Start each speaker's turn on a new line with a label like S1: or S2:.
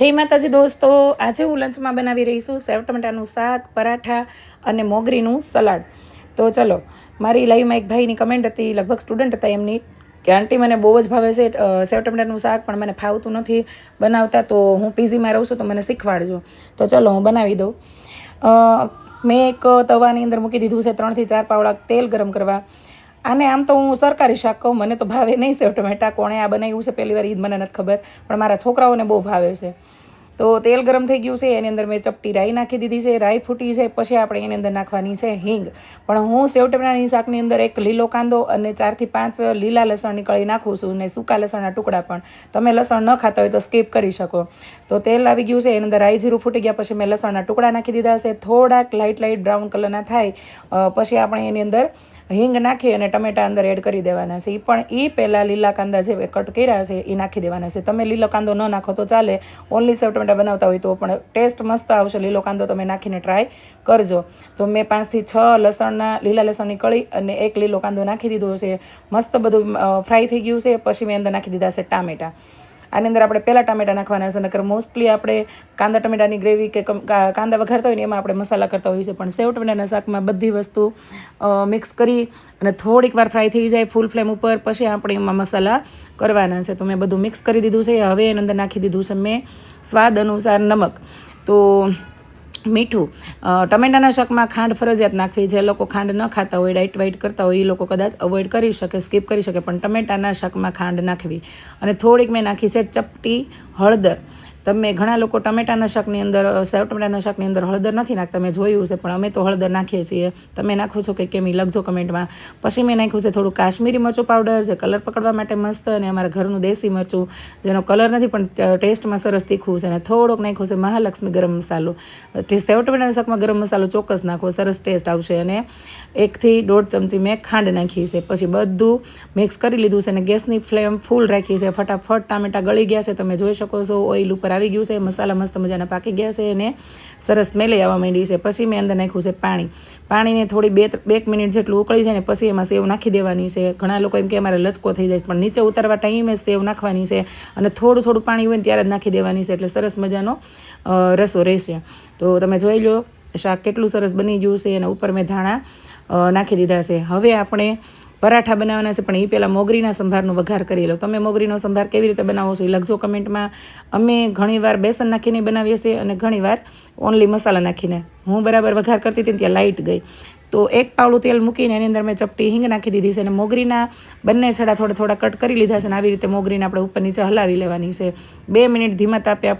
S1: જય માતાજી દોસ્તો. આજે હું લંચમાં બનાવી રહી છું સેવ ટમેટાનું શાક, પરાઠા અને મોગરીનું સલાડ. તો ચલો, મારી લાઈવમાં એક ભાઈની કમેન્ટ હતી, લગભગ સ્ટુડન્ટ હતા એમની, કે આંટી, મને બહુ જ ભાવે છે સેવ ટમેટાનું શાક, પણ મને ફાવતું નથી બનાવતા, તો હું પીઝીમાં રહું છું, તો મને શીખવાડજો. તો ચલો, હું બનાવી દઉં. મેં એક તવાની અંદર મૂકી દીધું છે ત્રણથી ચાર પાવડા તેલ ગરમ કરવા. આને આમ તો હું સરકારી શાક કહું, મને તો ભાવે નહીં સેવ ટમેટા. કોણે આ બનાવ્યું છે? પહેલી વાર ઈદ મને નથી ખબર, પણ મારા છોકરાઓને બહુ ભાવે છે. તો તેલ ગરમ થઈ ગયું છે, એની અંદર મેં ચપટી રાઈ નાખી દીધી છે. રાઈ ફૂટી છે, પછી આપણે એની અંદર નાખવાની છે હિંગ. પણ હું સેવ ટમેટાની શાકની અંદર એક લીલો કાંદો અને ચારથી પાંચ લીલા લસણની કળી નાખું છું અને સૂકા લસણના ટુકડા પણ. તમે લસણ ન ખાતા હોય તો સ્કીપ કરી શકો. તો તેલ આવી ગયું છે, એની અંદર રાઈ જીરું ફૂટી ગયા પછી મેં લસણના ટુકડા નાખી દીધા છે. થોડાક લાઇટ લાઇટ બ્રાઉન કલરના થાય. પછી આપણે એની અંદર હિંગ નાખી અને ટમેટા અંદર એડ કરી દેવાના છે. એ પણ એ પહેલાં લીલા કાંદા જે કટ કર્યા છે એ નાખી દેવાના છે. તમે લીલો કાંદો ન નાખો તો ચાલે. ઓનલી સેવ ટમેટા બનાવતા હોય તો, પણ ટેસ્ટ મસ્ત આવશે. લીલો કાંદો તમે નાખીને ટ્રાય કરજો. તો મેં પાંચથી છ લસણના, લીલા લસણની કળી અને એક લીલો કાંદો નાખી દીધો છે. મસ્ત બધું ફ્રાય થઈ ગયું છે. પછી મેં અંદર નાખી દીધા છે ટામેટા. આની અંદર આપણે પહેલાં ટામેટા નાખવાના છે, નકર મોસ્ટલી આપણે કાંદા ટમેટાની ગ્રેવી કે કાંદા વઘારતા હોય ને એમાં આપણે મસાલા કરતા હોઈએ છીએ. પણ સેવ ટમેટાના શાકમાં બધી વસ્તુ મિક્સ કરી અને થોડીક વાર ફ્રાય થઈ જાય ફૂલ ફ્લેમ ઉપર, પછી આપણે એમાં મસાલા કરવાના છે. તો મેં બધું મિક્સ કરી દીધું છે. હવે એની અંદર નાખી દીધું છે મેં સ્વાદ અનુસાર નમક. તો મીઠું. ટમેટાના શાકમાં ખાંડ ફરજિયાત નાખવી. જે લોકો ખાંડ ન ખાતા હોય ડાઇટ વાઇટ કરતા હોય એ લોકો કદાચ અવોઇડ કરી શકે સ્કીપ કરી શકે. પણ ટમેટાના શાકમાં ખાંડ નાખવી. અને થોડીક મેં નાખી છે ચપટી હળદર. તમે ઘણા લોકો ટમેટાના શાકની અંદર સેવ ટમેટાના શાકની અંદર હળદર નથી નાખતા, મેં જોયું છે, પણ અમે તો હળદર નાખીએ છીએ. તમે નાખો છો કે કેમ એ લખજો કમેન્ટમાં. પછી મેં નાખ્યું છે થોડું કાશ્મીરી મરચું પાવડર, જે કલર પકડવા માટે મસ્ત અને અમારા ઘરનું દેશી મરચું, જેનો કલર નથી પણ ટેસ્ટમાં સરસ તીખું છે. અને થોડોક નાખ્યું છે મહાલક્ષ્મી ગરમ મસાલો. સેવ ટમેટાના શાકમાં ગરમ મસાલો ચોક્કસ નાખો, સરસ ટેસ્ટ આવશે. અને એકથી દોઢ ચમચી મેં ખાંડ નાખી છે. પછી બધું મિક્સ કરી લીધું છે અને ગેસની ફ્લેમ ફૂલ રાખી છે. ફટાફટ ટામેટા ગળી ગયા છે. તમે જોઈ શકો છો, ઓઇલ ઉપર આવી ગયું છે, મસાલા મસ્ત મજાના પાકી ગયા છે અને સરસ સ્મેલે આવવા માંડી છે. પછી મેં અંદર નાખ્યું છે પાણી. પાણીને થોડી બે બે મિનિટ જેટલું ઉકળી જાય ને પછી એમાં સેવ નાખી દેવાની છે. ઘણા લોકો એમ કે અમારે લચકો થઈ જાય પણ નીચે ઉતારવા ટાઈમે સેવ નાખવાની છે અને થોડું થોડું પાણી હોય ને ત્યારે જ નાખી દેવાની છે, એટલે સરસ મજાનો રસો રહેશે. તો તમે જોઈ લો, શાક કેટલું સરસ બની ગયું છે અને ઉપર મેં ધાણા નાખી દીધા છે. હવે આપણે પરાઠા બનાવવાના છે, પણ એ પહેલાં મોગરીના સંભારનો વઘાર કરી લો. તમે મોગરીનો સંભાર કેવી રીતે બનાવો છો એ લખજો કમેન્ટમાં. અમે ઘણીવાર બેસન નાખીને બનાવીએ છીએ અને ઘણીવાર ઓનલી મસાલા નાખીને. હું બરાબર વઘાર કરતી હતી ત્યાં લાઇટ ગઈ. તો એક પાવડું તેલ મૂકીને એની અંદર મેં ચપટી હિંગ નાખી દીધી છે અને મોગરીના બંને છડા થોડા થોડા કટ કરી લીધા છે અને આવી રીતે મોગરીને આપણે ઉપર નીચે હલાવી લેવાની છે. બે મિનિટ ધીમા તાપે